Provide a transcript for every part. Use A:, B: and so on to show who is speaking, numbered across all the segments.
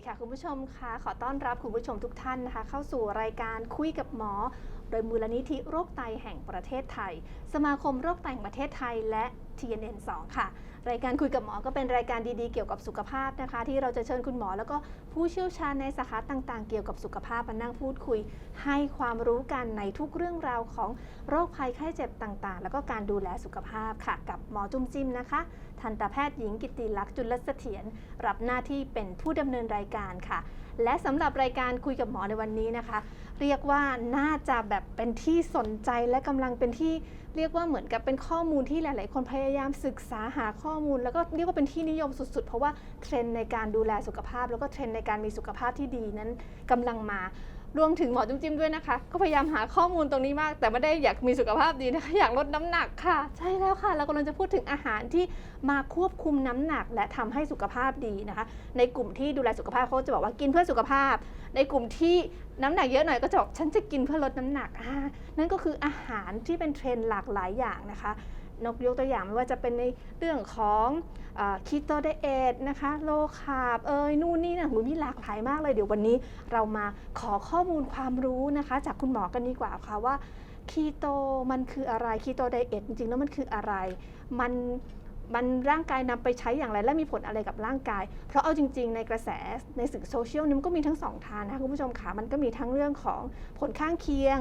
A: ดีค่ะคุณผู้ชมค่ะขอต้อนรับคุณผู้ชมทุกท่านนะคะเข้าสู่รายการคุยกับหมอ โดยมูลนิธิโรคไตแห่งประเทศไทย สมาคมโรคไตแห่งประเทศไทยและ TNN 2 ค่ะ รายการคุยกับหมอก็เป็นรายการดีๆเกี่ยวกับสุขภาพนะคะ ที่เราจะเชิญคุณหมอ แล้วก็ผู้เชี่ยวชาญในสาขาต่างๆ เกี่ยวกับสุขภาพมานั่งพูดคุย ให้ความรู้กันในทุกเรื่องราวของโรคภัยไข้เจ็บต่างๆ แล้วก็การดูแลสุขภาพค่ะ กับหมอจุ้มจิ้มนะคะ ทันตแพทย์หญิงกิติลักษณ์จุลเสถียรรับหน้าที่เป็นผู้ดำเนินรายการค่ะ และสำหรับรายการคุยกับหมอในวันนี้นะคะ เรียกว่าน่าจะแบบเป็นที่สนใจและกำลังเป็นที่เรียกว่าเหมือนกับเป็นข้อมูลที่หลาย ๆ คนพยายามศึกษาหาข้อมูล แล้วก็เรียกว่าเป็นที่นิยมสุด ๆ เพราะว่าเทรนด์ในการดูแลสุขภาพ แล้วก็เทรนด์ในการมีสุขภาพที่ดีนั้นกำลังมา รวมถึงหมอจุ้มจิ้มด้วยนะคะ ก็พยายามหาข้อมูลตรงนี้มาก แต่ไม่ได้อยากมีสุขภาพดีนะคะอยากลดน้ำหนักค่ะ ใช่แล้วค่ะเรากำลังจะพูดถึงอาหารที่มาควบคุมน้ำหนัก และทำให้สุขภาพดีนะคะ ในกลุ่มที่ดูแลสุขภาพเขาจะบอกว่ากินเพื่อสุขภาพ ในกลุ่มที่น้ำหนักเยอะหน่อยก็จะบอกฉันจะกินเพื่อลดน้ำหนักนั่นก็คืออาหารที่เป็นเทรนด์หลากหลายอย่างนะคะ นกยกตัวอย่างไม่ว่าจะเป็นในเรื่องของคีโตไดเอทนะคะโลคาร์บเอยนู่นนี่นะหูมีหลากหลายมากเลยเดี๋ยววันนี้เรามาขอข้อมูลความรู้นะคะ จากคุณหมอกันดีกว่าค่ะว่าคีโตมันคืออะไรคีโตไดเอทจริงๆแล้วมันคืออะไร มันมันร่างกายนำไปใช้อย่างไร และมีผลอะไรกับร่างกาย เพราะเอาจริง ๆ ในกระแสในสื่อโซเชียลนี่มันก็มีทั้งสองทางนะคะคุณผู้ชมค่ะมันก็มีทั้งเรื่องของผลข้างเคียง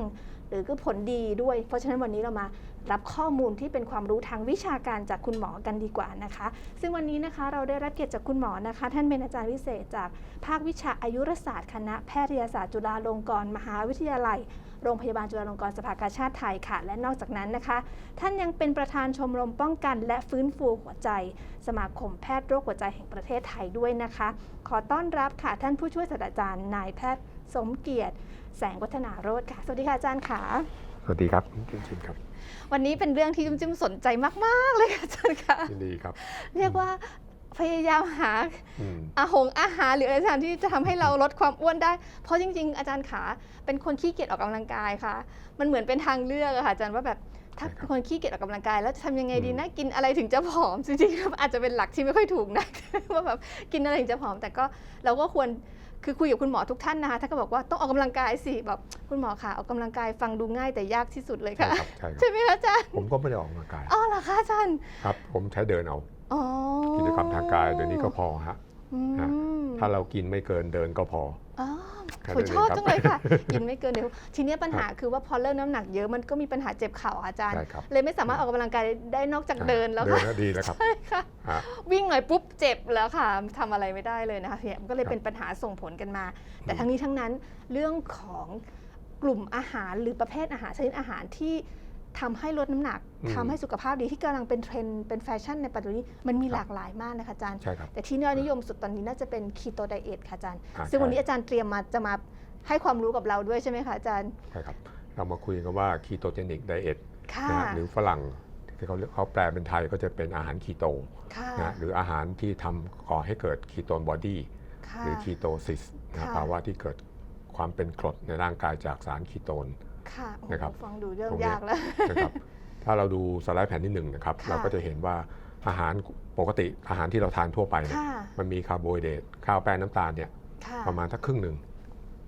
A: หรือก็ผลดีด้วย เพราะฉะนั้นวันนี้เรามา รับข้อมูลที่เป็นความรู้ทางวิชาการจากคุณหมอกันดีกว่านะคะ ซึ่งวันนี้นะคะเราได้รับเกียรติจากคุณหมอนะคะ ท่านเป็นอาจารย์พิเศษจากภาควิชาอายุรศาสตร์คณะแพทยศาสตร์จุฬาลงกรณ์มหาวิทยาลัยโรงพยาบาลจุฬาลงกรณ์สภากาชาติไทยค่ะ และนอกจากนั้นนะคะ ท่านยังเป็นประธานชมรมป้องกัน และฟื้นฟูหัวใจ สมาคมแพทย์โรคหัวใจแห่งประเทศไทยด้วยนะคะ ขอต้อนรับค่ะท่านผู้ช่วยศาสตราจารย์นายแพทย์สมเกียรติ แสงวัฒนาโรธค่ะ สวัสดีค่ะอาจารย์ค่ะ
B: สวัสดีครับคุณชินครับ
A: วันนี้เป็นเรื่องที่จุ้มจิ้มสนใจมาก ๆ เลยค่ะอาจารย์ค่ะ
B: ยินดีครับ
A: เรียกว่าพยายามหา
B: อืม
A: อาหงอาหารหรืออะไรต่างๆที่จะทำให้เราลดความอ้วนได้ เพราะจริง ๆ อาจารย์ขาเป็นคนขี้เกียจออกกำลังกายค่ะ มันเหมือนเป็นทางเลือกอะค่ะอาจารย์ว่าแบบถ้า
B: ใช่ครับ
A: คนขี้เกียจออกกำลังกายแล้วจะทำยังไงดี
B: อืม
A: นะกินอะไรถึงจะผอมจริงๆแล้วอาจจะเป็นหลักที่ไม่ค่อยถูกนะว่าแบบกินอะไรถึงจะผอม แต่ก็เราก็ควร คือคุยกับคุณหมอทุกท่านนะคะท่านก็บอกว่าต้องออกกำลังกายสิแบบคุณหมอค่ะออกกำลังกายฟังดูง่ายแต่ยากที่สุดเลย
B: ใช่
A: ค่ะ
B: ครับใช่ค
A: ใช่
B: รับ
A: ไหมคะอาจารย์
B: ผมก็ไม่ได้ออกกำลังกาย
A: อ๋อเหรอคะอาจารย์
B: ครับ ผมใช้เดินเอา
A: อ๋อ
B: กิจกรรมทางกายเดี๋ยวนี้ก็พอฮะ
A: อื
B: ฮะ
A: ม
B: ถ้าเรากินไม่เกินเดินก็พอ
A: อ๋อ
B: แค่
A: ผม
B: นั้น
A: ชอบ
B: เองครับ
A: จังเลยค่ะ กินไม่เกินเดี๋ยวทีเนี้ยปัญหาคือว่าพอเริ่มน้ำหนักเยอะมันก็มีปัญหาเจ็บเข่าอาจารย์
B: ใช่ครับ
A: เลยไม่สามารถออกกำลังกายได้นอกจากเดินแล้ว
B: เดิ
A: ค่ะ
B: นก็ดีแล้วครับ
A: ใช่ค่ะ
B: ฮะ
A: วิ่งหน่อยปุ๊บเจ็บแล้วค่ะทำอะไรไม่ได้เลยนะคะเนี่ยมันก็เลย
B: ครับ
A: เป็นปัญหาส่งผลกันมา แต่
B: อืม
A: ทั้งนี้ทั้งนั้นเรื่องของกลุ่มอาหารหรือประเภทอาหารชนิดอาหารที่ ทำให้ลดน้ำหนักทำให้สุขภาพดีที่กำลังเป็นเทรนด์เป็นแฟชั่นในปัจจุบันนี้มันมีหลากหลายมากนะคะอาจารย์
B: ใช่ครับ
A: แต่ที่ยอดนิยมสุดตอนนี้น่าจะเป็นคีโตไดเอทค่ะอาจารย์
B: อ่า
A: ซึ่งวัน
B: ใช่
A: นี้อาจารย์เตรียมมาจะมาให้ความรู้กับเราด้วยใช่ไหมคะอาจารย์
B: ใช่ครับ เรามาคุยกันว่า ketogenic diet
A: ค่ะ
B: นะฮะหรือฝรั่งที่เขาเรียกเขาแปลเป็นไทยก็จะเป็นอาหารคีโต
A: ค่ะ
B: นะหรืออาหารที่ทำก่อให้เกิดคีโตนบอดี้
A: ค่ะ
B: หรือคีโตซิสนะ
A: ค่ะ
B: ภาวะที่เกิดความเป็นกรดในร่างกายจากสารคีโตน
A: ค่ะโอ้โห
B: นะครับ
A: ฟังดูเรื่อง
B: ตรงเนี้ย
A: ยากแล้ว
B: นะครับถ้าเราดูสไลด์แผ่นที่หนึ่งนะครับ
A: ค่ะ
B: เราก็จะเห็นว่าอาหารปกติอาหารที่เราทานทั่วไปเนี่ย
A: ค่ะ
B: มันมีคาร์โบไฮเดรตข้าวแป้งน้ำตาลเนี่ย
A: ค่ะ
B: ประมาณทักครึ่งหนึ่ง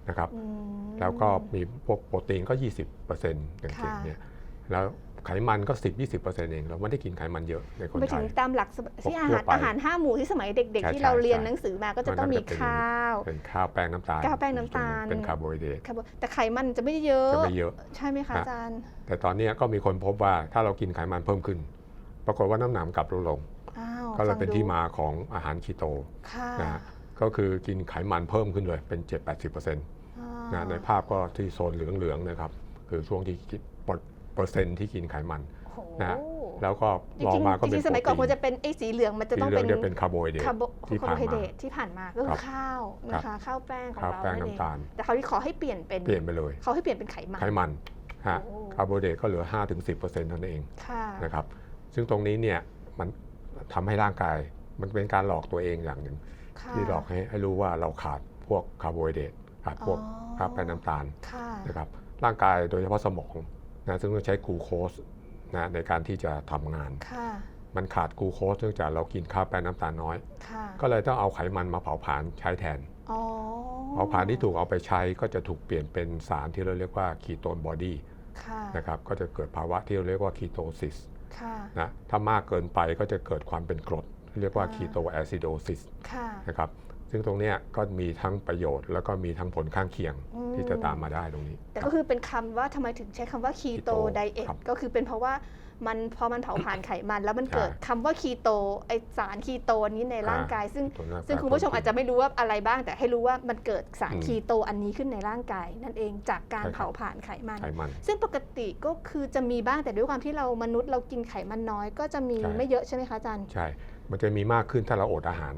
B: นะครับ
A: อืม
B: แล้วก็มีพวกโปรตีนก็ 20%อย่างเก่ง
A: ค่ะ
B: เนี่ยแล้ว ไขมันก็ 10-20%เองเราไม่ได้กินไขมันเยอะในคน
A: ไป
B: ไท
A: ถึง
B: ย
A: ตามหลักที่อา
B: ทั่
A: หาร
B: วไป
A: อาหารห้าหมู่ที่สมัยเด็ก
B: ใช่
A: ๆที่เราเรียน
B: ใช่
A: หนังสือมาก็จะต้องมี
B: มันก็จะเป็น
A: ข้าว
B: เป็นข้าวแป้งน้ำตาล
A: ข้าวแป้งน้ำตาล
B: เป็นคาร์โบไฮเดรต
A: คาร์โบแต่ไขมันจะไม่ได้เยอะ
B: จะไม่เยอะ
A: ใช่ไหมคะ
B: ฮะ
A: อาจารย์
B: แต่ตอนเนี้ยก็มีคนพบว่าถ้าเรากินไขมันเพิ่มขึ้น ปรากฏว่าน้ำหนักกลับลดลง
A: อ้าว
B: ก็เลย
A: ฟัง
B: เป็น
A: ดู
B: ที่มาของอาหารคีโต
A: ค่ะ
B: นะฮะก็คือกินไขมันเพิ่มขึ้นเลยเป็น 7-80%น
A: อ่าะ
B: ในภาพก็ที่โซนเหลืองๆนะครับ คือช่วงที่คิด เปอร์เซ็นต์ที่กินไขมัน
A: โอ้โห
B: นะฮะแล้วก็
A: จ
B: ลอง
A: ริง
B: มาก็
A: ๆจ
B: เป็น
A: ริงๆสมัยก่อน
B: โป
A: คว
B: ร
A: ร
B: ตี
A: จะเป็นไอ้สีเหลืองมันจะ
B: สี
A: ต้อง
B: เหลื
A: เป็
B: อง
A: น
B: จะเป็นคาร์โบไฮเดรต
A: คาร์โบ
B: ที่
A: คาร์
B: ผ่า
A: โบ
B: น
A: ไฮเดร
B: มา
A: ตที่ผ่านมาก็คื
B: ครั
A: อบข้าวนะ
B: ครั
A: คะ
B: บ
A: ข้าวแป้งของ
B: ข้าว
A: เรา
B: แป้ง
A: นั่นเอง
B: น้ำตาล
A: แต่เขาที่ขอให้เปลี่ยนเป็น
B: เปลี่ยนไปเลย
A: เขาให้เปลี่ยนเป็นไขมัน
B: ไขมันฮะ
A: โอ้
B: คาร์โบไฮเดรตก็เหลือ 5-10%เท่านั้นเอง
A: ค่ะ
B: นะครับซึ่งตรงนี้เนี่ยมันทำให้ร่างกายมันเป็นการหลอกตัวเองอย่างหนึ่ง
A: ค่ะ
B: ที่หลอกให้ให้รู้ว่าเราขาดพวกคาร์โบไฮเดรตขาดพวก
A: อ๋อ
B: ข้าวแป้งน้ำตาล
A: ค่ะ
B: นะครับร่างกายโดยเฉพาะสมอง นะซึ่งต้องใช้กลูโคสนะในการที่จะทำงาน
A: ค่ะ
B: มันขาดกลูโคสเนื่องจากเรากินข้าวแป้งน้ำตาลน้อย
A: ค่ะ
B: ก็เลยต้องเอาไขมันมาเผาผลาญใช้แทน
A: อ๋อ
B: เผาผลาญที่ถูกเอาไปใช้ก็จะถูกเปลี่ยนเป็นสารที่เราเรียกว่าคีโตนบอดี้
A: ค่ะ
B: นะครับก็จะเกิดภาวะที่เราเรียกว่าคีโตซิส
A: ค่ะ
B: นะถ้ามากเกินไปก็จะเกิดความเป็นกรด เรียกว่า
A: อ่า
B: คีโตแอซิโดซิส
A: ค่ะ
B: นะครับ ซึ่งตรงเนี้ยก็มีทั้งประโยชน์ แล้วก็มีทั้งผลข้างเคียง
A: อืม
B: ที่จะตามมาได้ตรงนี้
A: แต่
B: ครั
A: ก็
B: บ
A: คือเป็นคำว่าทำไมถึงใช้คำว่าคีโต
B: Keto
A: ไดเอท
B: ครับ
A: ก็คือเป็นเพราะว่ามันพอมันเผาผลาญไขมันแล้วมัน
B: ใช่
A: เกิดคำว่าคีโตไอสารคีโตนี้ในร่างกาย ซึ่ง
B: ตัวนั้น
A: ซึ่งคุณผู้ชมอาจจะไม่รู้ว่าอะไรบ้าง แต่ให้รู้ว่ามันเกิดสาร
B: อืม
A: คีโตอันนี้ขึ้นในร่างกาย นั่นเองจากการ
B: ใช่ครับ
A: เผาผลาญไขมัน
B: ไขมัน
A: ซึ่งปกติก็คือจะมีบ้างแต่ด้วยความที่เรามนุษย์เรากินไขมันน้อย ก็จะมี
B: ใช่
A: ไม่เยอะใช่ไหมคะอาจารย์
B: ใช่ มันจะมีมากขึ้นถ้าเราอดอาหาร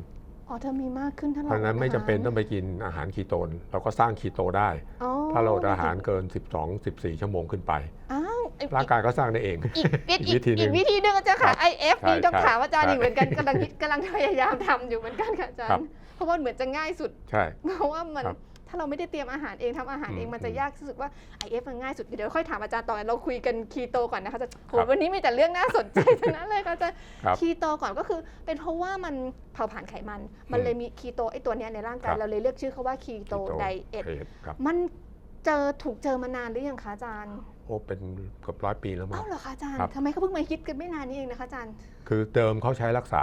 A: อ๋อเธอมีมากขึ้นถ้า
B: เพ
A: เรา
B: ราะฉะนั้นไม่จำเป็นต้องไปกินอาหารคีโตน เราก็สร้างคีโตได้
A: อ๋อ
B: ถ้าเราอดอาหารเกิน 12-14 ชั่วโมงขึ้นไป
A: อ้าวอีก
B: ร่างกายก็สร้างได้เอง
A: อีกอีก
B: อีกวิธีหนึ่
A: อี
B: ง
A: กวิธีหนึ่งอาจารย์ค่ะ
B: ครับ
A: IF
B: ใช่
A: นี่ต้อง
B: ใช่
A: ถามอาจารย์
B: ใช่
A: อีกเหมือนกันกำลังคิดกำลังพยายามทำอยู่เหมือนกันค่ะอาจาร
B: ครับ
A: ย์เพราะว่าเหมือนจะง่ายสุด
B: ใช่
A: เพราะว่ามัน
B: ครับ
A: ถ้าเราไม่ได้เตรียมอาหารเองทำอาหารเอง
B: อืม
A: มันจะยากรู้สึกว่า IF มันง่ายสุด เดี๋ยวค่อยถามอาจารย์ต่อเราคุยกันคีโตก่อนนะคะอาจารย์โห
B: ครับ
A: วันนี้มีแต่เรื่องน่าสนใจทั้งนั้นเลยค่ะอาจารย์
B: ครับ
A: คีโตก่อนก็คือ เป็นเพราะว่ามันเผาผลาญไขมัน มันเลยมีคีโตไอตัวเนี้ยในร่างกาย
B: ครับ
A: เราเลยเรียกชื่อเขาว่าคีโต
B: Keto
A: ไดเอท
B: Diet ครับ
A: มันเจอถูกเจอมานานหรือยังคะอาจารย์
B: โอ้เป็นเกือบร้อยปีแล้วมั้
A: เอ้างเหรอคะอาจารย์
B: ครับ
A: ทำไมเขาเพิ่งมาฮิตกันไม่นานนี้เองนะคะอาจารย์
B: คือเดิมเขาใช้รักษา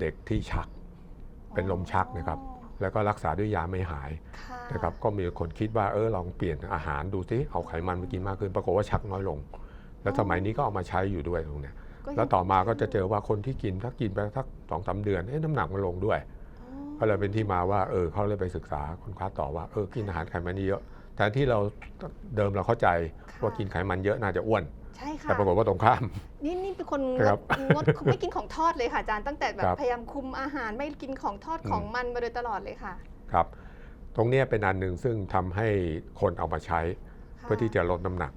B: เด็กที่ชัก เป็นลมชักนะครับ แล้วก็รักษาด้วยยาไม่หาย
A: ค่ะ
B: นะครับก็มีคนคิดว่าเออลองเปลี่ยนอาหารดูสิเอาไขมันมากินมากขึ้นปรากฏว่าชักน้อยลง แล้วสมัยนี้ก็เอามาใช้อยู่ด้วยตรงเนี้ย
A: ก็ยัง
B: แล้วต่อมาก็จะเจอว่าคนที่กินถ้ากินไปสักสองสาเดือนเอ๊ะน้ำหนักมันลงด้วย
A: อ๋อ
B: ก็เลยเป็นที่มาว่าเออเขาเลยไปศึกษาคนค้าต่อว่าเออกินอาหารไขมันเยอะแทนที่เราเดิมเราเข้าใจว่ากินไขมันเยอะน่าจะอ้วน
A: ใช่ค่ะ
B: แต่ปรากฏว่าตรงข้าม
A: นี่นี่เป็นคนง
B: ครั
A: ด
B: บ
A: งดไม่กินของทอดเลยค่ะอาจารย์ตั้งแต่แบบ
B: ครับ
A: พยายามคุมอาหารไม่กินของทอด
B: อืม
A: ของมันมาโดยตลอดเลยค่ะ
B: ครับ ตรงเนี้ยเป็นอันหนึ่งซึ่งทำให้คนเอามาใช้
A: ค่ะ
B: เพื่อที่จะลดน้ำหนัก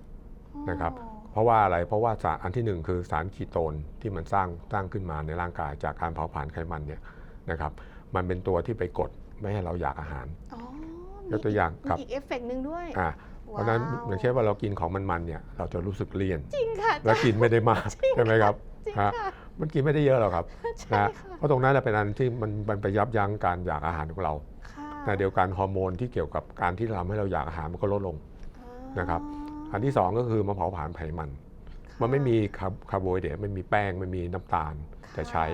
B: นะครับ
A: อ๋อ
B: เพราะว่าอะไร เพราะว่าสารอันที่หนึ่งคือสารคีโตนที่มันสร้างสร้างขึ้นมาในร่างกายจากการเผาผลาญไขมันเนี่ยนะครับ มันเป็นตัวที่ไปกดไม่ให้เราอยากอาหาร
A: อ๋อ
B: ยกตัวอย่าง
A: มี
B: ครับ
A: อีกเอฟเฟกต์หนึ่งด้วย
B: อ่า เพราะฉะนั้น
A: ว้ว
B: อย่างเช่นว่าเรากินของมันๆเนี่ยเราจะรู้สึกเลี่ยน
A: จริงค่ะอา
B: และ
A: จารย์
B: กินไม่ได้มากใช่ไหมครับ
A: จริง
B: ฮะ
A: ค่ะ
B: มันกินไม่ได้เยอะหรอกครับ
A: ใช่
B: นะ
A: ค่ะ
B: เพราะตรงนั้นนะเป็นอันที่มันมันไปยับยั้งการอยากอาหารของเรา
A: ค่ะ
B: แต่เดียวกันฮอร์โมนที่เกี่ยวกับการที่ทำให้เราอยากอาหารมันก็ลดลงนะครับอันที่สองก็คือมาเผาผลาญไขมัน มันไม่มีคาร์คาร์โบไฮเดรตไม่มีแป้งไม่มีน้ำตาล
A: ค่ะ
B: จะใช้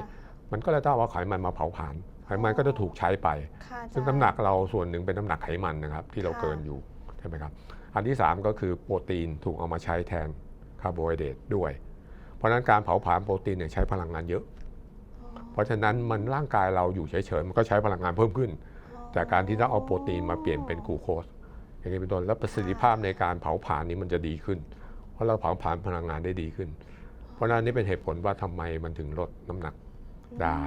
B: มันก็เลยต้องเอาไขมันมาเผาผลาญไขมันก็จะถูกใช้ไป
A: ค่ะอาจารย์
B: ซึ่งน้ำหนักเราส่วนหนึ่งเป็นน้ำหนักไขมันนะครับ ที่เรา
A: ค่ะ
B: เกินอยู่ใช่ไหมครับ อันที่ 3 ก็คือโปรตีนถูกเอามาใช้แทนคาร์โบไฮเดรตด้วย เพราะฉะนั้นการเผาผลาญโปรตีนเนี่ยใช้พลังงานเยอะ เพราะฉะนั้นมันร่างกายเราอยู่เฉยๆมันก็ใช้พลังงานเพิ่มขึ้น จากการที่ต้องเอาโปรตีนมาเปลี่ยนเป็นกลูโคสอย่างนี้เป็นต้นแล้วประสิทธิภาพในการเผาผลาญนี้มันจะดีขึ้น เพราะเราเผาผลาญพลังงานได้ดีขึ้น เพราะฉะนั้นนี่เป็นเหตุผลว่าทำไมมันถึงลดน้ำหนักได้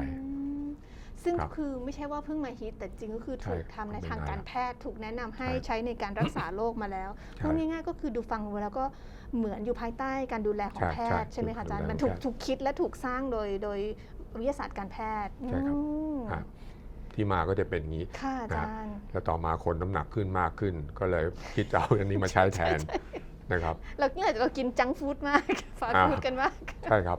A: ซึ่ง
B: ครับ
A: คือไม่ใช่ว่าเพิ่งมาฮิต แต่จริงก็คือ
B: ใช่
A: ถูกทำใน
B: มันเป็น
A: ทางการ
B: นาน
A: แพทย์ ถูกแนะนำให้
B: ใช่
A: ใช้ในการรักษาโรคมาแล้ว
B: ใช่
A: พูดง่ายๆก็คือดูฟังดูแล้วก็เหมือนอยู่ภายใต้การดูแลของ
B: ใช่
A: แพทย์
B: ใช่
A: ใช่ไหมคะอาจารย์
B: ดูแล
A: มันถูก
B: แพทย์
A: ถูกคิดและถูกสร้างโดยโดยวิทยาศาสตร์การแพทย์
B: ใช่ครับ
A: อืม
B: อะที่มาก็จะเป็นอย่างนี้
A: ค่ะอาจารย์
B: แล้วต่อมาคนน้ำหนักขึ้นมากขึ้น ก็เลยคิดจะเอาอันนี้มาใช้แทนนะครับ
A: เราเนี่ยเรากินจังก์ฟู้ดมากฟาสต์
B: อ่า
A: ฟู้ดกันมาก
B: ใช่ครับ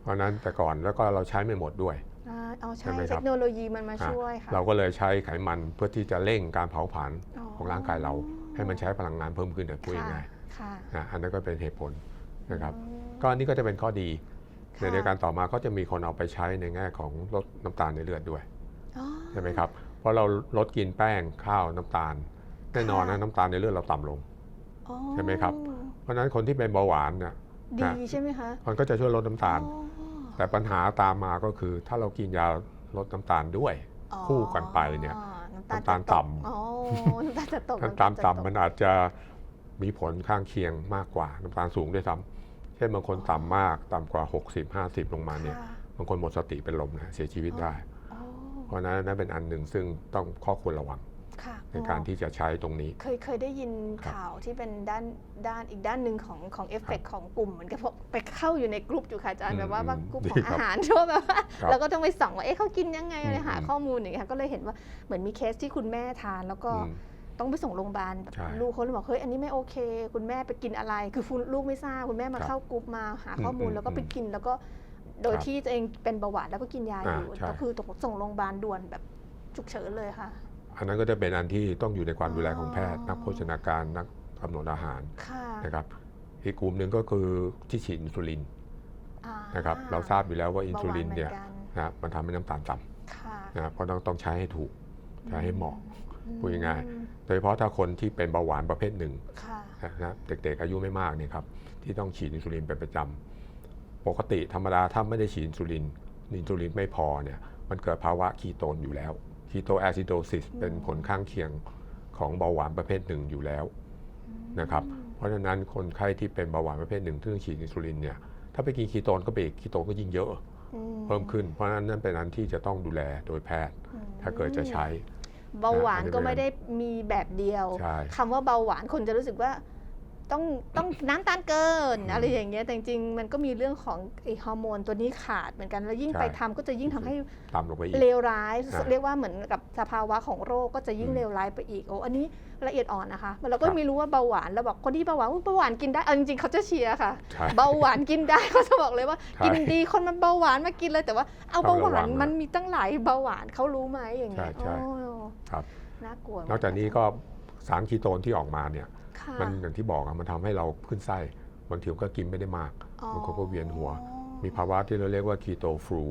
B: เพราะฉะนั้นแต่ก่อนแล้วก็เราใช้ไม่หมดด้วย
A: อ่า เอา
B: ใช่
A: ใช่
B: ไหมครับ
A: เทคโนโลยีมันมา
B: อะ
A: ช่วยค่ะ
B: เราก็เลยใช้ไขมันเพื่อที่จะเร่งการเผาผลาญของร่างกายเรา ให้มันใช้พลังงานเพิ่มขึ้นนะพูด
A: ค่ะ
B: ง่าย
A: ค่ะ
B: ๆนะอันนั้นก็เป็นเหตุผลนะครับ
A: อืม
B: ก็อันนี้ก็จะเป็นข้อดี
A: ค่ะ
B: ในในการต่อมาก็จะมีคนเอาไปใช้ในแง่ของลดน้ำตาลในเลือดด้วย
A: อ๋อ
B: ใช่ไหมครับเพราะเราลดกินแป้งข้าวน้ำตาลแน่นอนนะ
A: ค่ะ
B: น้ำตาลในเลือดเราต่ำลง
A: อ๋อ
B: ใช่ไหมครับ เพราะฉะนั้นคนที่เป็นเบาหวานเนี่ย
A: ดี
B: นะ
A: ใช่ไหมคะ
B: มันก็จะช่วยลดน้ำตาล
A: อ๋อ
B: แต่ปัญหาตามมาก็คือ ถ้าเรากินยาลดน้ำตาลด้วย
A: อ๋อ
B: คู่กันไปเนี่ย
A: น้ำ
B: น้ำ
A: ตา
B: ตา
A: ล
B: ล
A: จะตก
B: ต่ำ
A: อ๋อน้ำตาลจะตก
B: น้ำตาล
A: จะ
B: ต่ำมันอาจจะมีผลข้างเคียงมากกว่าน้ำตาลสูงด้วยซ้ำเช่นบางคนต่ำมากต่ำกว่า 60 50 ลงมาเนี่ย
A: ค่ะ
B: บางคนหมดสติเป็นลมนะเสียชีวิตได้
A: อ๋อ
B: เพราะฉะนั้นนั่นเป็นอันหนึ่งซึ่งต้องข้อควรระวัง
A: ค่ะ
B: ในการที่จะใช้ตรงนี้
A: เคยเคยได้ยิน
B: ครับ
A: ข่าวที่เป็นด้านด้านอีกด้านหนึ่งของของเอฟเฟกของกลุ่มเหมือนกับพวกไปเข้าอยู่ในกลุ่มอยู่ค่ะอาจารย์
B: อืม
A: แบบว่าว่า
B: อืม
A: กลุ่ม
B: ดี
A: ของ
B: ครั
A: อา
B: บ
A: หารทั่วแบบว่า
B: ครับ
A: เราก็ต้องไปส่องว่าเอ๊ะเขากินยังไงอะไร
B: อืม
A: หา
B: อืม
A: ข้อมูลอย่างเงี้ยค่ะก็เลยเห็นว่าเหมือนมีเคสที่คุณแม่ทานแล้วก็
B: อืม
A: ต้องไปส่งโรงพยาบาล
B: ใช่
A: ลูกเขาเลยบอกเฮ้ยอันนี้ไม่โอเค คุณแม่ไปกินอะไร คือคุณลูกไม่ทราบคุณแม่มา
B: ครับ
A: เข้ากรุ๊ปมาหาข้อมูล
B: อืม
A: แล้วก็ไป
B: อืม
A: กินแล้วก็ โดย
B: ครับ
A: ที่ตัวเองเป็นเบาหวานแล้วก็กินยาอยู่
B: อ่าใช่
A: ก็คือต้องส่งโรงพยาบาลด่วนแบบฉุกเฉินเลยค่ะ
B: อันนั้นก็จะเป็นอันที่ต้องอยู่ในความดูแลของแพทย์
A: อ๋อ
B: นักโภชนาการนักกำหนดอาหาร
A: ค่ะ
B: นะครับอีกกลุ่มหนึ่งก็คือที่ฉีดอินซูลิน
A: อ่า
B: นะครับเราทราบอยู่แล้วว่าอินซูลินเนี่ย
A: บาหวาหมือกั
B: นะมันทำให้น้ำตาลต่
A: ค่ะำ
B: นะเพราะต้องต้องใช้ให้ถูกใช้ให้เหมาะพูดง่าย
A: อืม
B: โดยเฉพาะถ้าคนที่เป็นเบาหวานประเภทหนึ่ง
A: ค่ะ
B: นะครับเด็กๆอายุไม่มากเนี่ยครับที่ต้องฉีดอินซูลินเป็นประจำปกติธรรมดาถ้าไม่ได้ฉีดอินซูลินอินซูลินไม่พอเนี่ยมันเกิดภาวะคีโตนอยู่แล้ว คีโตแอซิโดซิสเป็นผลข้างเคียงของเบาหวานประเภทหนึ่งอยู่แล้วนะครับเพราะฉะนั้นคนไข้ที่เป็นเบาหวานประเภทหนึ่งที่ต้องฉีดอินซูลินเนี่ยถ้าไปกินคีโตนก็ไปอีกคีโตนก็ยิ่งเยอะ
A: อื
B: เพิ่มขึ้น เพราะฉะนั้นนั่นเป็นอันที่จะต้องดูแลโดยแพทย์
A: อืม
B: ถ้าเกิดจะใช้
A: เบาหวาน
B: อันนี้
A: ก็
B: เป็น
A: ไม่ได้มีแบบเดียว
B: ใช่
A: คำว่าเบาหวานคนจะรู้สึกว่า ต้องต้องน้ำตาลเกิน
B: อืม
A: อะไรอย่างเงี้ยแต่จริงๆมันก็มีเรื่องของไอฮอร์โมนตัวนี้ขาดเหมือนกันแล้วยิ่ง
B: ใช่
A: ไปทำก็จะยิ่งทำให้
B: ต่ำลงไปอีก
A: เลวร้าย
B: อ่า
A: เรียกว่าเหมือนกับสภาวะของโรคก็จะยิ่ง
B: อืม
A: เลวร้ายไปอีกโอ้อันนี้ละเอียดอ่อนนะคะเราก็
B: ครับ
A: ไม่รู้ว่าเบาหวานแล้วบอกคนที่เบาหวานอุ๊ยเบาหวานกินได้เอาจริงๆเขาจะเชียร์ค่ะ
B: ใช่
A: เบาหวานกินได้ เขาจะบอกเลยว่า
B: ใช่
A: กินดีคนมันเบาหวานมากินเลยแต่ว่าเอา
B: ต้
A: เบา
B: อง
A: ห
B: ระวั
A: วาน
B: งนะ
A: มันมีตั้งหลายเบาหวานเขารู้ไหมอย่างเงี้ย
B: ใช่ใช่
A: โอ้
B: ครับ
A: น่ากลัวน
B: อกจากนี้ก็สารคีโตนที่ออกมาเนี่ย
A: ค่ะ
B: มันอย่างที่บอกอะมันทำให้เราขึ้นไส้บางทีก็กินไม่ได้มาก
A: อ๋อบา
B: งคนก็เวียนหัว มีภาวะที่เราเรียกว่าคีโตฟลู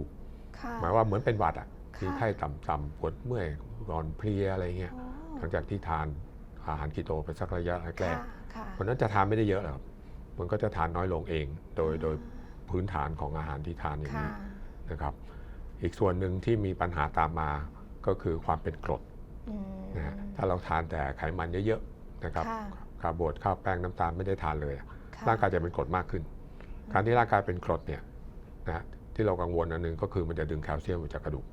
A: ค่ะ
B: หมายว่าเหมือนเป็นหวัดอะ
A: ค่ะ
B: มีไข้ต่ำๆปวดเมื่อยอ่อนเพลียอะไรเงี้ย
A: อ๋อ
B: หลังจากที่ทานอาหารคีโตไปสักระยะแร
A: ค่ะ
B: ก
A: ค่ะ
B: ๆเพราะฉะนั้นจะทานไม่ได้เยอะหรอกมันก็จะทานน้อยลงเอง โดยโดยพื้นฐานของอาหารที่ทานอย่าง
A: ค่ะ
B: นี้นะครับ อีกส่วนหนึ่งที่มีปัญหาตามมาก็คือความเป็นกรด
A: อืม
B: นะฮะถ้าเราทานแต่ไขมันเยอะๆนะครับ
A: ค่ะ
B: คาร์โบไฮเดรตข้าวแป้งน้ำตาลไม่ได้ทานเลยอะ
A: ค่ะ
B: ร่างกายจะเป็นกรดมากขึ้น การที่ร่างกายเป็นกรดเนี่ยนะฮะที่เรากังวลอันหนึงก็คือมันจะดึงแคลเซียมออกจากกระดูก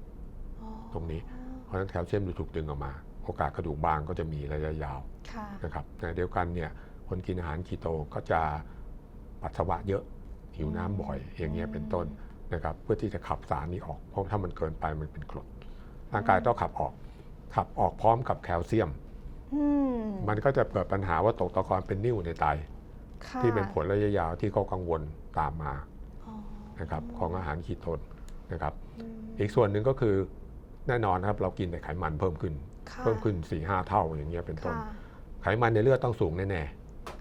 A: อ๋อ
B: ตรงนี้ เพราะฉะนั้นแคลเซียมถูกดึงออกมา โอกาสกระดูกบางก็จะมีระยะยาว
A: ค่ะ
B: นะครับในเดียวกันเนี่ยคนกินอาหารคีโตก็จะปัสสาวะเยอะหิวน้ำบ่อย อย่างเงี้ยเป็นต้นนะครับเพื่อที่จะขับสารนี้ออก เพราะถ้ามันเกินไปมันเป็นกรดร่างกายต้องขับออก ขับออกพร้อมกับแคลเซียม
A: อื ม
B: มันก็จะเกิดปัญหาว่าตกตะกอนเป็นนิ่วในไต
A: ค่ะ
B: ที่เป็นผลระยะยาวที่เขากังวลตามมา
A: อ๋อ
B: นะครับของอาหารคีโตนนะครับ
A: อืม
B: อีกส่วนหนึ่งก็คือแน่นอนครับเรากินแต่ไขมันเพิ่มขึ้น
A: ค่ะ
B: เพิ่มขึ้น4ี่ห้าเท่าอย่างเงี้ยเป็นต้น
A: ค่ะ
B: ไขมันในเลือดต้องสูงแน่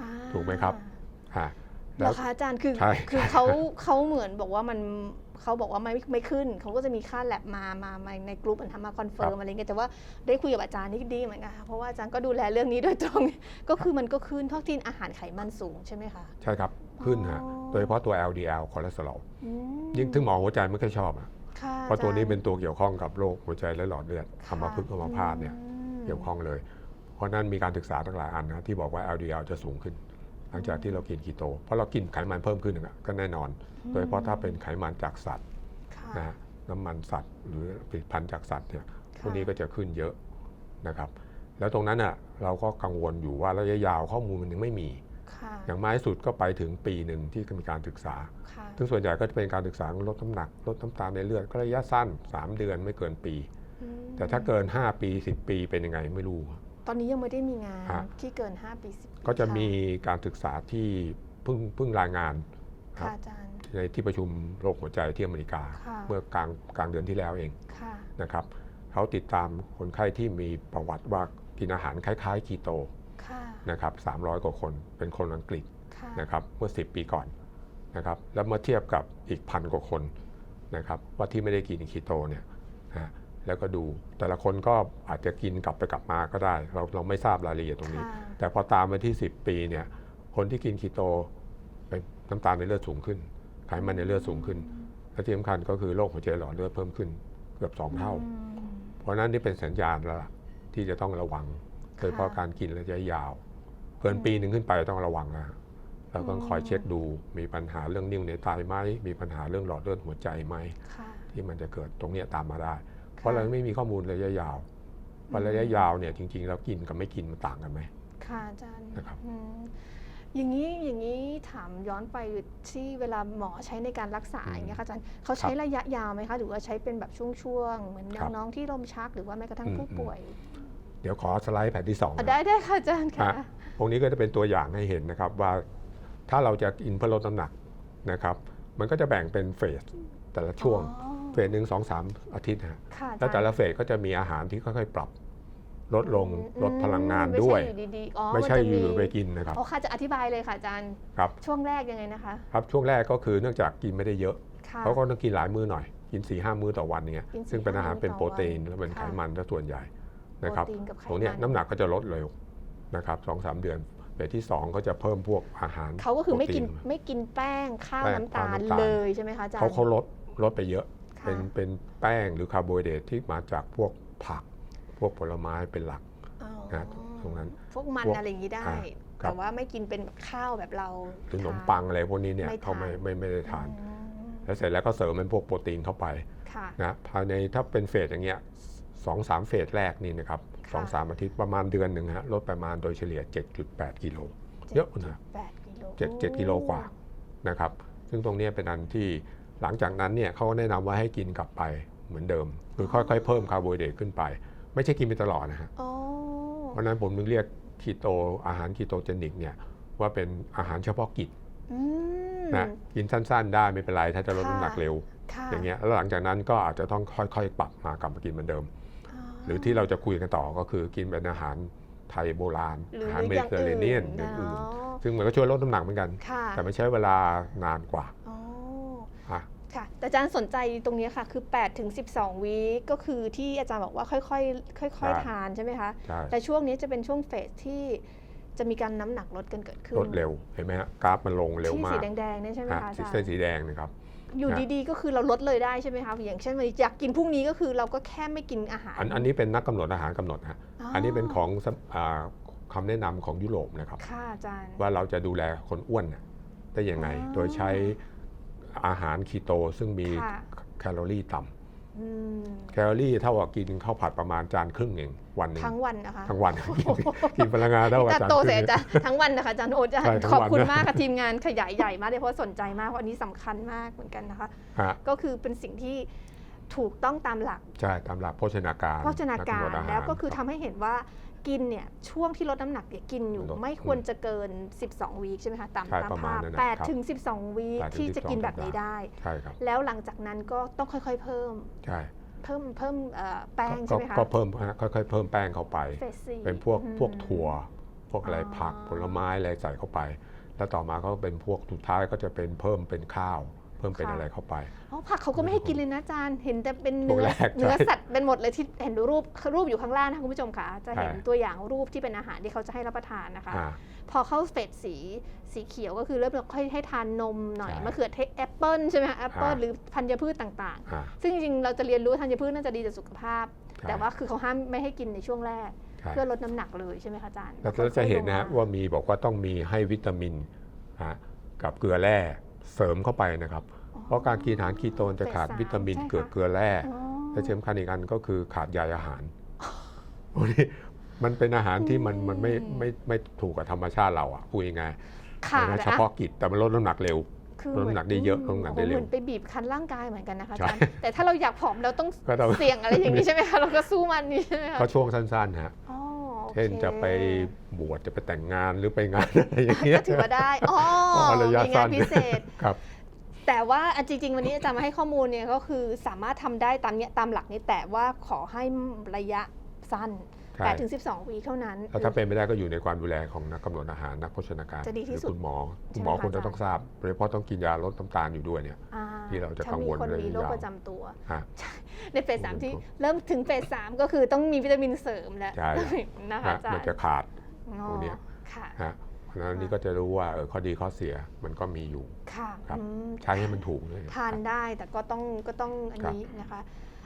A: อ่า
B: ถูกไหมครับๆฮะ
A: เหร
B: แล้
A: อ
B: ว
A: คะอาจารย์คือ
B: ใช่
A: คือเขาเขาเหมือนบอกว่ามัน เขาบอกว่าไม่ไม่ขึ้นเขาก็จะมีค่าแลบมามามาในกลุ่มมันทำมาคอนเฟิร์มอะไรเงี้ยแต่ว่าได้คุยกับอาจารย์นี่ดีเหมือนกันค่ะเพราะว่าอาจารย์ก็ดูแลเรื่องนี้โดยตรง ก็คือมันก็ขึ้นเพราะกินอาหารไขมันสูงใช่ไหมคะ
B: ใช่ครับขึ้นฮะ
A: อ๋อ
B: โดยเฉพาะตัว LDL คอเลสเตอรอล
A: อืม
B: ยิ่งถึงหมอหัวใจไม่ค่อยชอบอะ
A: ค่ะ
B: เพราะตัวนี้
A: อจ
B: เป็นตัวเกี่ยวข้องกับโรคหัวใจและหลอดเลือดอัมพฤกษ์อัมพาตเนี่ย
A: ม
B: เกี่ยวข้องเลย เพราะฉะนั้นมีการศึกษาตั้งหลายอันนะที่บอกว่า LDL จะสูงขึ้น หลังจากที่เรากินคีโต เพราะเรากินไขมันเพิ่มขึ้นอะก็แน่นอน โดยเฉพาะถ้าเป็นไขมันจากสัตว์
A: ค่ะ
B: นะฮะน้ำมันสัตว์หรือผลิตภัณฑ์จากสัตว์เนี่ยพวกนี้ก็จะขึ้นเยอะนะครับแล้วตรงนั้นอะเราก็กังวลอยู่ว่าระยะยาวข้อมูลมันยังไม่มี
A: ค่ะ
B: อย่างมากที่สุดก็ไปถึงปีหนึ่งที่มีการศึกษา
A: ค่ะ
B: ซึ่งส่วนใหญ่ก็จะเป็นการศึกษาลดน้ำหนักลดน้ำตาลในเลือดก็ระยะสั้น 3 เดือนไม่เกินปี
A: อืม
B: แต่ถ้าเกิน 5 ปี 10 ปีเป็นยังไงไม่รู้
A: ตอนนี้ยังไม่ได้มีงาน
B: ฮะ
A: ที่เกิน 5 ปี10
B: ก็จะมีการศึกษาที่เพิ่งเพิ่งรายงานครั
A: ค่ะ
B: บ
A: อาจารย์
B: ในที่ประชุมโรคหัวใจที่อเมริกา
A: ค่ะ
B: เมื่อกลางกลางเดือนที่แล้วเอง
A: ค่ะ
B: นะครับเขาติดตามคนไข้ที่มีประวัติว่ากินอาหารคล้ายๆ คีโต
A: ค่ะ
B: นะครับ300 กว่าคนเป็นคนอังกฤษ
A: ค่ะ
B: นะครับเมื่อ 10 ปีก่อนนะครับแล้วมาเทียบกับอีกพันกว่าคนนะครับว่าที่ไม่ได้กินคีโตเนี่ยนะ แล้วก็ดู แต่ละคนก็อาจจะกินกลับไปกลับมาก็ได้ เราเราไม่ทราบรายละเอียดตรงนี้
A: ค่ะ
B: แต่พอตามมาที่ 10 ปีเนี่ยคนที่กินคีโตเป็นน้ำตาลในเลือดสูงขึ้น ไขมันในเลือดสูงขึ้นและที่สำคัญก็คือโรคหัวใจหลอดเลือดเพิ่มขึ้นเกือบ2เท่า
A: อืม
B: เพราะฉะนั้นนี่เป็นสัญญาณแล้วล่ะที่จะต้องระวังโดยเฉพาะการกินระยะยาว เกินปีหนึ่งขึ้นไปต้องระวังนะเราต้องคอยเช็คดูมีปัญหาเรื่องนิ่วในไตไหมมีปัญหาเรื่องหลอดเลือดหัวใจไหม
A: ค่ะ
B: ที่มันจะเกิดตรงเนี้ยตามมาได้ เพราะเราไม่มีข้อมูลระยะยาวว่าระยะยาวเนี่ยจริงๆแล้วกินกับไม่กินมันต่างกันไหม
A: ค่ะอาจารย์
B: นะครับ
A: อืมอย่างนี้อย่างนี้ถามย้อนไปที่เวลาหมอใช้ในการรักษา
B: อืม
A: อย่างเงี้ยค่ะอาจารย์เขาใช้ระยะยาวไหมคะหรือว่าใช้เป็นแบบช่วงๆเหมือน
B: ครับ
A: น้องๆที่ลมชักหรือว่าแม้กระทั่ง
B: อืม
A: ผู้ป่วย
B: เดี๋ยวขอสไลด์แผ่นที่สอง
A: อะ
B: นะ
A: ได้ได้ค่ะอาจารย์ค่ะ
B: ฮะตรงนี้ก็จะเป็นตัวอย่างให้เห็นนะครับว่าถ้าเราจะกินเพื่อลดน้ำหนักนะครับ มันก็จะแบ่งเป็นเฟสแต่ละช่วง
A: อ๋อ
B: เฟ สหนึ่งสองสามอาทิตย์ฮะ
A: ค่ะอา
B: แล้ว
A: จาร
B: แต่
A: ย์
B: ละเฟสก็จะมีอาหารที่ค่อยๆ ปรับลดลง
A: อืม
B: ลดพลังงานด้วย
A: ไม่ใช่อยู่ดีๆอ๋อ
B: ไม่ใช่
A: นจะ
B: อยู่ไปกินนะครับ
A: อ๋อค่ะจะอธิบายเลยค่ะอาจารย์
B: ครับ
A: ช่วงแรกยังไงนะคะ
B: ครับช่วงแรกก็คือเนื่องจากกินไม่ได้เยอะ
A: ค่ะ
B: เขาก็ต้องกินหลายมื้อหน่อย กิน4ี่ห้ามื้อต่อวันเนี่ย
A: กิน4-5
B: ซึ่งเป็นอาหารเป็น
A: มื้อ
B: โป
A: ต่อ
B: รตีน
A: วัน
B: และเป็น
A: ค่ะ
B: ไขมันซะส่วนใหญ่นะครับ
A: โปรตีนกับไข
B: ตรงเนี้ย
A: มัน
B: น้ำหนักก็จะลดเร็วนะครับสองสามเดือนเฟสที่สองก็จะเพิ่มพวกอาหาร
A: เขาก็คือไม่กิน
B: โปรตี
A: ไม่กินแป้งข้าว
B: แป้ง
A: น้ำตา
B: ข้าว
A: ล
B: น้ำตาล
A: เลยใช่ไหมคะอาจารย์
B: เขาเขาลดลดไปเยอะ
A: ค่ะ
B: เป็นเป็นแป้งหรือคาร์โบไฮเดรตที่มาจากพวกผัก พวกผลไม้เป็นหลัก
A: อ๋อ
B: นะตรงนั้น
A: พวกมัน
B: พวก
A: อะไรอย่างนี้ได้
B: อ่าครับ
A: แต่ว่าไม่กินเป็นข้าวแบบเรา
B: หรือขนม
A: ทาน
B: ปังอะไรพวกนี้เนี่ย
A: ไม่ทาน
B: เขาไม่ไม่ไม่ได้ทาน
A: อืม
B: แล้วเสร็จแล้วก็เสริมเป็นพวกโปรตีนเข้าไป
A: ค่ะ
B: นะภายในถ้าเป็นเฟสอย่างเงี้ยสองสามเฟสแรกนี่นะครับ
A: ค่ะ
B: สองสามอาทิตย์ประมาณเดือนหนึ่งฮะลดประมาณโดยเฉลี่ย 7.8 กิโลเยอะนะ
A: แปดกิโล
B: เจ็ดเจ็ดกิโลกว่านะครับ ซึ่งตรงเนี้ยเป็นอันที่ หลังจากนั้นเนี่ยเขาก็แนะนำว่าให้กินกลับไปเหมือนเดิมคือค่อยๆเพิ่มคาร์โบไฮเดรตขึ้นไป ไม่ใช่กินไปตลอดนะฮะ
A: อ๋อ
B: เพราะฉะนั้นผมถึงเรียกคีโตอาหารคีโตเจนิกเนี่ยว่าเป็นอาหารเฉพาะกิจ
A: อืม
B: นะกินสั้นๆ ได้ไม่เป็นไรถ้าจะลด
A: ค่ะ
B: น้ำหนักเร็ว
A: ค่ะ
B: อย่างเงี้ยแล้วหลังจากนั้นก็อาจจะต้องค่อยๆ ปรับมากลับมากินเหมือนเดิม
A: อ๋อ
B: หรือที่เราจะคุยกันต่อก็คือกินเป็นอาหารไทยโบราณ
A: หรือ
B: อาหารเม
A: อ
B: ดิ
A: ย่าง
B: เตอร์เรเนียน
A: อื่น
B: อื่น
A: อ๋อ
B: ๆซึ่งมันก็ช่วยลดน้ำหนักเหมือนกัน
A: ค่ะ
B: แต่ไม่ใช้เวลานานกว่า
A: อ๋อ
B: อะ
A: ค่ะแต่อาจารย์สนใจตรงนี้ค่ะ คือ8ถึง12 วีคก็คือที่อาจารย์บอกว่าค่อยๆค่อยๆ ทานใช่ไหมคะ
B: ใช่
A: แต่ช่วงนี้จะเป็นช่วงเฟสที่จะมีการน้ำหนักลดกันเกิดขึ้น
B: ลดเร็วเห็นไหมฮะกราฟมันลงเร็ว
A: ที่
B: มา
A: สี
B: ก
A: แดงๆเนี่ยใช่ไหม
B: ฮะ
A: คะอา
B: สี
A: จาร
B: เส้น
A: ย์
B: สีแดงนะครับ
A: อยู่
B: นะ
A: ดีๆ ก็คือเราลดเลยได้ใช่ไหมคะอย่างเช่นวันนี้อยากกินพรุ่งนี้ก็คือเราก็แค่ไม่กินอาหาร
B: อันอันนี้เป็นนักกำหนดอาหารกำหนดฮะอันนี้เป็นของสำอ่าคำแนะนำของยุโรปนะครับ
A: ค่ะอาจารย์
B: ว่าเราจะดูแลคนอ้วนน่ะได้ยังไง
A: อ๋อ
B: โดยใช้ อาหารคีโตซึ่งมี
A: ค่ะ
B: แคลอรี่ต่ำ
A: อืม
B: แคลอรี่เท่ากับกินข้าวผัดประมาณจานครึ่งเองวันหนึ่ง
A: ทั้งวันนะคะ
B: ทั้งวัน กินกินพลังงานเท่ากับ
A: แต่
B: จาน
A: โต
B: ครึ่
A: เสีย
B: ง
A: อาจารย์ทั้งวันนะคะอาจารย์โอ๊ตอาจาร
B: ใช่
A: ย์
B: ทั้ง
A: ขอบ
B: วัน
A: คุณ
B: นะ
A: มากค่ะทีมงานขยายใหญ่มากเลยเพราะสนใจมากเพราะอันนี้สำคัญมากเหมือนกันนะคะ
B: ฮะ
A: ก็คือเป็นสิ่งที่ถูกต้องตามหลัก
B: ใช่ตามหลักโภชนาการ
A: โภชนาการ
B: กำหนดอาหาร
A: แล้วก็คือทำให้เห็นว่า กินเนี่ยช่วงที่ลดน้ำหนักเนี่ยกินอยู่
B: ลด
A: ไม่ควรจะเกิน 12 วีคใช่ไหมคะตาม
B: ใช่
A: ตาม
B: ประมาณ
A: ภาพ
B: นั้นนะครับ
A: 8ถึง 12 วีค
B: 8ถึง
A: ที่จะกิน
B: 12
A: แบบนี้ได้
B: ใช่ครับ
A: แล้วหลังจากนั้นก็ต้องค่อยๆเพิ่ม
B: ใช่
A: เพิ่มเพิ่มเอ่อแป้ง
B: ก็
A: ใช่ไหมคะ
B: ก็เพิ่มฮะค่อยๆเพิ่มแป้งเข้าไป
A: เฟสสี่
B: เป็นพวก
A: อืม
B: พวกถั่ว พวกอะไร
A: อ๋อ
B: ผักผลไม้อะไรใส่เข้าไป แล้วต่อมาก็เป็นพวกสุดท้ายก็จะเป็นเพิ่มเป็นข้าว เพิ่มเป็นอะไรเข้าไป
A: อ๋อผักเขาก็ไม่ให้กินเลยนะอาจารย์ เห็นแต่เป็น
B: พวก
A: เนื้อ
B: แรก
A: เนื้อ
B: ใช่
A: สัตว์เป็นหมดเลยที่เห็นดูรูปรูปอยู่ข้างล่างนะคะคุณผู้ชมค่ะจะเห็น
B: ใช่
A: ตัวอย่างรูปที่เป็นอาหารที่เขาจะให้รับประทานนะคะ
B: อ่า
A: พอเข้าเฟสสีสีเขียวก็คือเริ่มค่อยให้ทานนมหน่อย
B: ใช่
A: มะเขือเทศแอปเปิลใช่ไหมคะแอปเปิล
B: อ่า
A: หรือธัญพืชต่าง
B: อ่า
A: ๆซึ่งจริงๆเราจะเรียนรู้ธัญพืชน่าจะดีต่อสุขภาพ
B: ใช่
A: แต่ว่าคือเขาห้ามไม่ให้กินในช่วงแรก
B: ใช่
A: เพื่อลดน้ำหนักเลยใช่ไหมคะอาจารย์
B: แล้วเราจะเห็นนะฮะว่ามีบอกว่าต้องมีให้วิตามินฮะกับเกลือแร่ เสริมเข้าไปนะครับ เพราะการกินอาหารคีโตนจะขาดวิตามินเกลือเกลือแร่
A: อ๋อ
B: และที่สำคัญอีกอันก็คือขาดใยอาหารพวกนี้มันเป็นอาหารที่มันมันไม่ไม่ไม่ถูกกับธรรมชาติเราอะพูดยังไง
A: ค่ะ
B: นะ
A: แต่
B: เฉพาะกิจแต่มันลดน้ำหนักเร็ว
A: คือ
B: ลดน้ำหนักได้เยอะลดน้ำหนักได้เร็ว
A: โอ้โเหมือนไปบีบคั้นร่างกายเหมือนกันนะคะอา
B: ใช่
A: จารย์แต่ถ้าเราอยากผอมเราต้อง
B: ก็ต้อง
A: เสี่ยงอะไรอย่างนี้ใช่ไหมคะเราก็สู้มันนี่ใช่ไหมคะ
B: ก็ช่วงสั้นๆฮะ
A: อ๋อโอค
B: เช่นจะไปบวชจะไปแต่งงานหรือไปงานอะไรอย่างเงี้ย
A: ก็ถือว่าได้อ๋อ
B: อ๋อระยะ
A: มี
B: สั้
A: งาน
B: น
A: พิเศษ
B: ครับ
A: แต่ว่าอันจริง ๆ วันนี้อาจารย์มาให้ข้อมูลเนี่ยก็คือสามารถทำได้ตามเนี้ยตามหลักนี้แต่ว่าขอให้ระยะสั้น
B: ใช่
A: 8ถึง 12 วีคเท่านั้น
B: แล้วถ้าเป็นไม่ได้ก็อยู่ในความดูแลของนักกำหนดอาหารนักโภชนาการ
A: จะดีที่
B: หรือ
A: สุด
B: คุณหมอ
A: ใช่
B: คุณหมอ
A: ไหมคะ
B: คุณจะ
A: อาจารย์
B: ต้องทราบโดยเฉพาะต้องกินยาลดน้ำตาลอยู่ด้วยเนี่ย
A: อ่
B: ที่เราจะ
A: ถ้
B: กังวล
A: มีคน
B: ระยะ
A: มีโรค
B: ยาว
A: ประจำตัว
B: ฮะ
A: ในเฟสสามที่เริ่มถึงเฟสสามก็คือต้องมีวิตามินเสริมแล้ว
B: ใช่
A: นะคะ
B: ฮะ
A: อาจาร
B: มัน
A: ย์
B: จะขาด
A: อ๋อ
B: พวกเนี้ย
A: ค่ะ
B: ฮะเพราะฉะนั้นนี่ก็จะรู้ว่าเออข้อดีข้อเสียมันก็มีอยู่
A: ค่ะ
B: ครับ
A: อืม
B: ใช้ให้มันถูกเลย
A: ทานได้แต่ก็ต้องก็ต้องอัน
B: ครับ
A: นี้นะคะ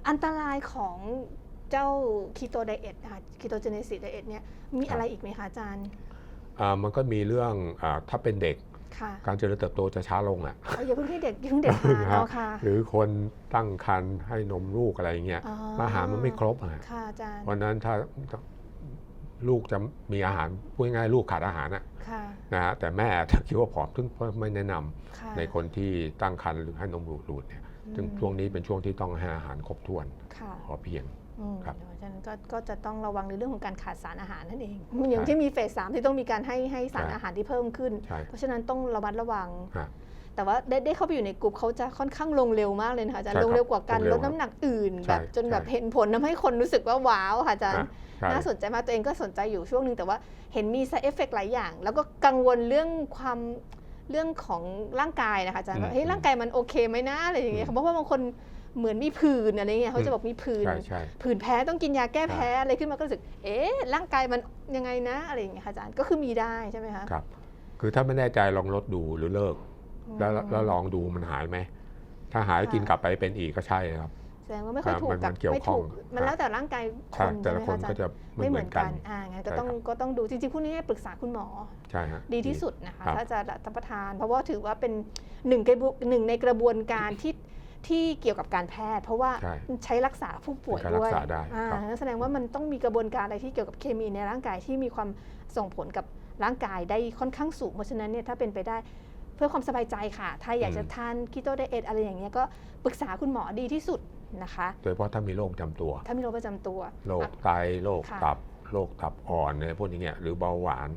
A: อันตรายของเจ้าคีโตไดเอทค่ะคีโตเจเนซิสไดเอทเนี่ยมีอะไรอีกไหมคะอาจารย์
B: อ่ามันก็มีเรื่องอาถ้าเป็นเด็ก
A: ค่ะ
B: การเจริญเติบโตจะช้าลงอะ
A: เอาอย่าเพิ่งให้เด็กอย่าเพิ่งเด็กทาน
B: ครับ
A: เอาค่ะ
B: หรือคนตั้งครรภ์ให้นมลูกอะไรอย่างเงี้ย
A: อ๋อ
B: อาหารมันไม่ครบอะ
A: ค่ะอาจารย์
B: เพราะฉะนั้นถ้าลูกจะมีอาหารพูดง่ายๆลูกขาดอาหารอะ
A: ค่ะ
B: นะฮะแต่แม่ถ้าคิดว่าผอมซึ่งไม่แนะนำ
A: ค่ะ
B: ในคนที่ตั้งครรภ์หรือให้นมลูกหลุดเนี่ยซึ่ง
A: อืม
B: ช่วงนี้เป็นช่วงที่ต้องให้อาหารครบถ้วน
A: ค่ะ
B: พอเพียง
A: อืม
B: ครับ
A: เพราะฉะนั้นก็ก็จะต้องระวังในเรื่องของการขาดสารอาหารนั่นเอง อย่าง
B: ใช่
A: ที่มีเฟสสามที่ต้องมีการให้ให้สาร
B: ใช่
A: อาหารที่เพิ่มขึ้น
B: ใช่
A: เพราะฉะนั้นต้องระมัดระวัง
B: ฮะ
A: แต่ว่าได้ได้เข้าไปอยู่ในกลุ่มเขาจะค่อนข้างลงเร็วมากเลยนะคะอาจารย์
B: ใช่
A: ล
B: ครับ
A: งเร็วกว่าการ
B: ลงเร็
A: ล
B: ว
A: ดน้ำหนักอื่น
B: ใช่
A: แบบจนแบบ
B: ใช่
A: เห็นผลทำให้คนรู้สึกว่าว้าวค่ะอาจารย์
B: ฮะใช่
A: น่าสนใจมากตัวเองก็สนใจอยู่ช่วงหนึ่งแต่ว่าเห็นมี side effect หลายอย่าง แล้วก็กังวลเรื่องความเรื่องของร่างกายนะคะอาจารย์ว่าเฮ้ยร่างกายมันโอเคไหมนะอะไรอย่างเงี้ยค่ะเพราะว่าบางคน เหมือนมีผื่นอะไรเงี้ยเขาจะบอกมีผื่น
B: ใช่ใช่
A: ผื่นแพ้ต้องกินยาแก้แพ้อะไรขึ้นมาก็รู้สึก เอ๊ะร่างกายมันยังไงนะอะไรอย่างเงี้ยค่ะอาจารย์ก็คือมีได้ใช่ไหมคะ
B: ครับคือถ้าไม่แน่ใจลองลดดูหรือเลิก แล้วแล้วลองดูมันหายไหมถ้าหาย
A: ค่ะ
B: กินกลับไปเป็นอีกก็ใช่ครับ
A: แสดงว่าไม่ค่อย
B: ครับ
A: ถูก
B: มัน
A: กับ
B: มันเกี่ยว
A: ไม่
B: ข้อ
A: ถู
B: ง
A: กมันแล้วแต่ร่างกายค
B: ใช่
A: น
B: แต่
A: ใช่ไห
B: ละ
A: ม
B: คน
A: คะอาจาร
B: ก็
A: ย์
B: จะไม่
A: ไม่
B: เห
A: เห
B: มื
A: มื
B: อ
A: อนน
B: กั
A: กันนอ่างั้นก็
B: ใช่
A: ต้อง
B: ครับ
A: ก็ต้องดูจริงๆพวกนี้ให้ปรึกษาคุณหมอ
B: ใช่ฮะ
A: ดีที่สุดนะคะ
B: ครับ
A: ถ้าจะรับประทาน เพราะว่าถือว่าเป็นหนึ่งกระบวนหนึ่งในกระบวนการที่ ที่เกี่ยวกับการแพทย์ เพราะว่า
B: ใช่
A: ใช้รักษาผู้ป่วย
B: ในการรั
A: ด้วย
B: กษาได้
A: อ่า
B: ครับ
A: นั่นแสดงว่ามันต้องมีกระบวนการอะไรที่เกี่ยวกับเคมีในร่างกายที่มีความส่งผลกับร่างกายได้ค่อนข้างสูง เพราะฉะนั้นเนี่ยถ้าเป็นไปได้เพื่อความสบายใจค่ะ ถ้าอยากจะทานคีโตไดเอทอะไรอย่างเงี้ยก็ปรึกษาคุณหมอดีที่สุดนะคะ
B: โดยเฉพาะถ้ามีโรคประจำตัว
A: ถ้ามีโรคประจำตัว
B: โรคไตโรค
A: ค่ะ
B: ตับโรคตับอ่อนอะไรพวกนี้เนี่ยหรือเบาหวาน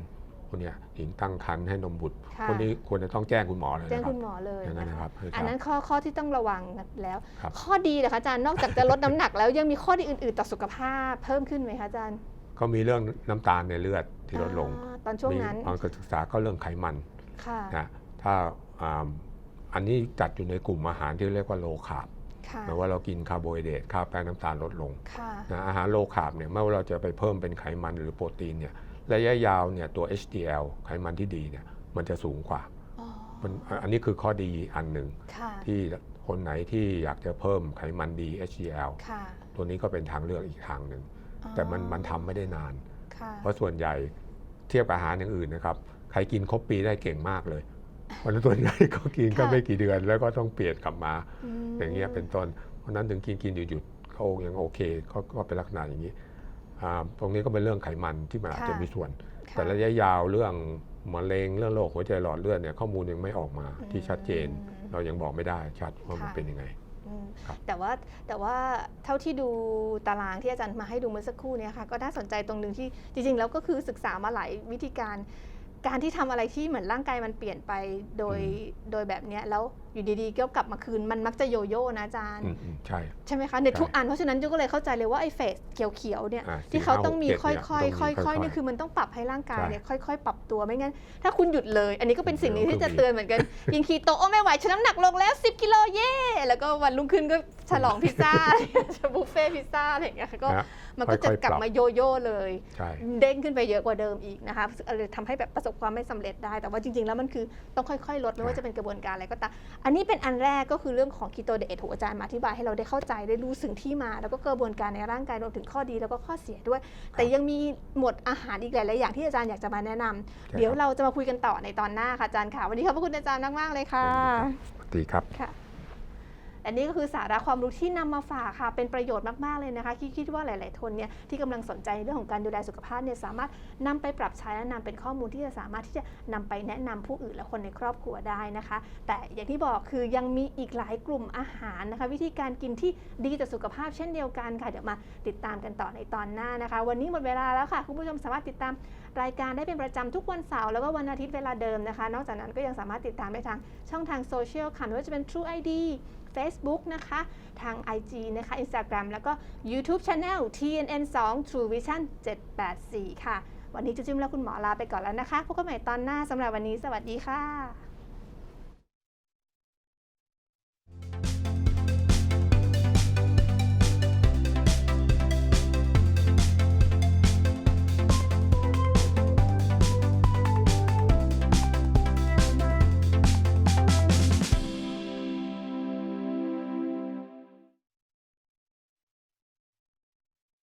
B: พวกเนี้ยหญิงตั้งครรภ์ให้นมบุตร
A: ค่ะ
B: พวกนี้ควรจะต้องแจ้งคุณหมอเลย
A: แจ้ง
B: นะครับ
A: คุณหมอเลย
B: อย่างนั้น
A: นะ
B: นะค
A: คะ
B: รับให้
A: อันนั้น
B: ทราบ
A: ข้อข้อที่ต้องระวังแล้ว
B: ครับ
A: ข้อดีเหรอคะอาจารย์นอกจากจะลดน้ำหนักแล้วยังมีข้อดีอื่น ๆ ต่อสุขภาพเพิ่มขึ้นไหมคะอาจารย์
B: ก็มีเรื่องน้ำตาลในเลือดที่ลดลง
A: อ่าตอนช่วงนั้น
B: มีตอนการศึกษาก็เรื่องไขมัน
A: ค่ะ
B: นะถ้าอ่าอันนี้จัดอยู่ในกลุ่มอาหารที่เรียกว่าโลคาร์บ
A: ค่ะ
B: หมายว่าเรากินคาร์โบไฮเดรตข้าวแป้งน้ำตาลลดลง
A: ค่ะ
B: นะอาหารโลคาร์บเนี่ยเมื่อเราจะไปเพิ่มเป็นไขมันหรือโปรตีนเนี่ย ระยะยาวเนี่ยตัว HDL ไขมันที่ดีเนี่ยมันจะสูงกว่า
A: อ๋อ
B: มันอันนี้คือข้อดีอันหนึ่ง
A: ค่ะ
B: ที่คนไหนที่อยากจะเพิ่มไขมันดี HDL
A: ค่ะ
B: ตัวนี้ก็เป็นทางเลือกอีกทางหนึ่ง
A: อ๋อ
B: แต่มันมันทำไม่ได้นาน
A: ค่ะ
B: เพราะส่วนใหญ่เทียบกับอาหารอย่างอื่นนะครับ ใครกินครบปีได้เก่งมากเลยเพราะฉะนั้นส่วนใหญ่ก็กินก็ไม่กี่เดือน แล้วก็ต้องเปลี่ยนกลับมา
A: ม
B: อย่างเงี้ยเป็นต้น เพราะฉะนั้นถึงกินกินหยุดหยุดเขายังโอเคก็ก็เป็นลักษณะอย่างนี้อ่า ตรงนี้ก็เป็นเรื่องไขมันที่มันอาจจะมีส่วน
A: ค่ะ
B: แต่ระยะยาวเรื่องมะเร็งเรื่องโรคหัวใจหลอดเลือดเนี่ยข้อมูลยังไม่ออกมาที่ชัดเจน
A: อืม
B: เรายังบอกไม่ได้ชัดว่ามัน
A: ค่ะ
B: เป็นยังไง
A: อืม
B: ครับ
A: แต่ว่าแต่ว่าเท่าที่ดูตารางที่อาจารย์มาให้ดูเมื่อสักครู่เนี่ยค่ะก็น่าสนใจตรงหนึ่งที่จริง ๆ แล้วก็คือศึกษามาหลายวิธีการ การที่ทำอะไรที่เหมือนร่างกายมันเปลี่ยนไปโดยโดยแบบเนี้ยแล้ว อยู่ดีๆก็กลับมาคืนมันมักจะโยโย่นะอาจารย์
B: อืมอืมใช่
A: ใช่ไหมคะในทุก
B: ใช่
A: อันเพราะฉะนั้นจูก็เลยเข้าใจเลยว่าไอ้เฟสเขียวๆเนี่ย
B: อ่า
A: ที่เขา
B: สี่ห้า
A: ต้องมี
B: หก
A: ค่
B: เจ็ด
A: อย
B: เนี่ย
A: ๆ
B: ต้องมี
A: ค่อยๆ
B: ค่อยๆ
A: เนี่ยคือมันต้องปรับให้ร่างกาย
B: ใช่
A: เนี่ยค่อยๆ ปรับตัวไม่งั้น ถ้าคุณหยุดเลย อันนี้ก็เป็นสิ่งหนึ่ง
B: เดี๋
A: ที่
B: ยว
A: จะ
B: ก็มี
A: เตือนเหมือนกันยิงคีโตโอ้ไม่ไหวฉันน้ำหนักลงแล้ว 10กิโลเย่แล้วก็วันรุ่งขึ้นก็ฉลองพิซซ่า จะบุฟเฟ่ต์พิซซ่าอะไรอย่างเงี้ยค่ะก็
B: นะ
A: มันก็จะ
B: ค่อยๆ
A: กลับ
B: ปรับ
A: มาโยโย่เลย
B: ใช่
A: เด้งขึ้นไปเยอะกว่าเดิมอีกนะคะเลยทำให้แบบประสบความไม่สำเร็จได้ แต่ว่าจริงๆ แล้วมันคือต้องค่อยๆ ลดไม่ว่าจะเป็นกระบวนการอะไรก็ตาม อันนี้เป็นอันแรกก็คือเรื่องของคีโตเดทถูกอาจารย์มาอธิบายให้เราได้เข้าใจได้รู้ถึงที่มา แล้วก็กระบวนการในร่างกายรวมถึงข้อดีแล้วก็ข้อเสียด้วย แต่ยังมีหมวดอาหารอีกหลายๆอย่างที่อาจารย์อยากจะมาแนะนำ
B: ใช่
A: เดี๋ยว
B: ครับ
A: เราจะมาคุยกันต่อในตอนหน้าค่ะอาจารย์ค่ะ วันนี้ขอบพระคุณอาจารย์มากๆเลยค่ะ
B: สวัสดีครับ
A: ค่ะ อันนี้ก็คือสาระความรู้ที่นำมาฝากค่ะ เป็นประโยชน์มากๆเลยนะคะคิดคิดว่าหลาย ๆ คนเนี่ยที่กำลังสนใจในเรื่องของการดูแลสุขภาพเนี่ยสามารถนำไปปรับใช้และนำเป็นข้อมูลที่จะสามารถที่จะนำไปแนะนำผู้อื่นและคนในครอบครัวได้นะคะ แต่อย่างที่บอกคือยังมีอีกหลายกลุ่มอาหารนะคะ วิธีการกินที่ดีต่อสุขภาพเช่นเดียวกันค่ะเดี๋ยวมาติดตามกันต่อในตอนหน้านะคะ วันนี้หมดเวลาแล้วค่ะ คุณผู้ชมสามารถติดตามรายการได้เป็นประจำทุกวันเสาร์แล้วก็วันอาทิตย์เวลาเดิมนะคะ นอกจากนั้นก็ยังสามารถติดตามได้ทางช่องทางโซเชียลค่ะไม่ว่าจะเป็น True ID Facebook นะคะ ทาง IG นะคะ Instagram แล้วก็ YouTube Channel TNN2 True Vision 784 ค่ะ วันนี้จุ๊จิ้มและคุณหมอลาไปก่อนแล้วนะคะ พบกันใหม่ตอนหน้าสำหรับวันนี้ สวัสดีค่ะ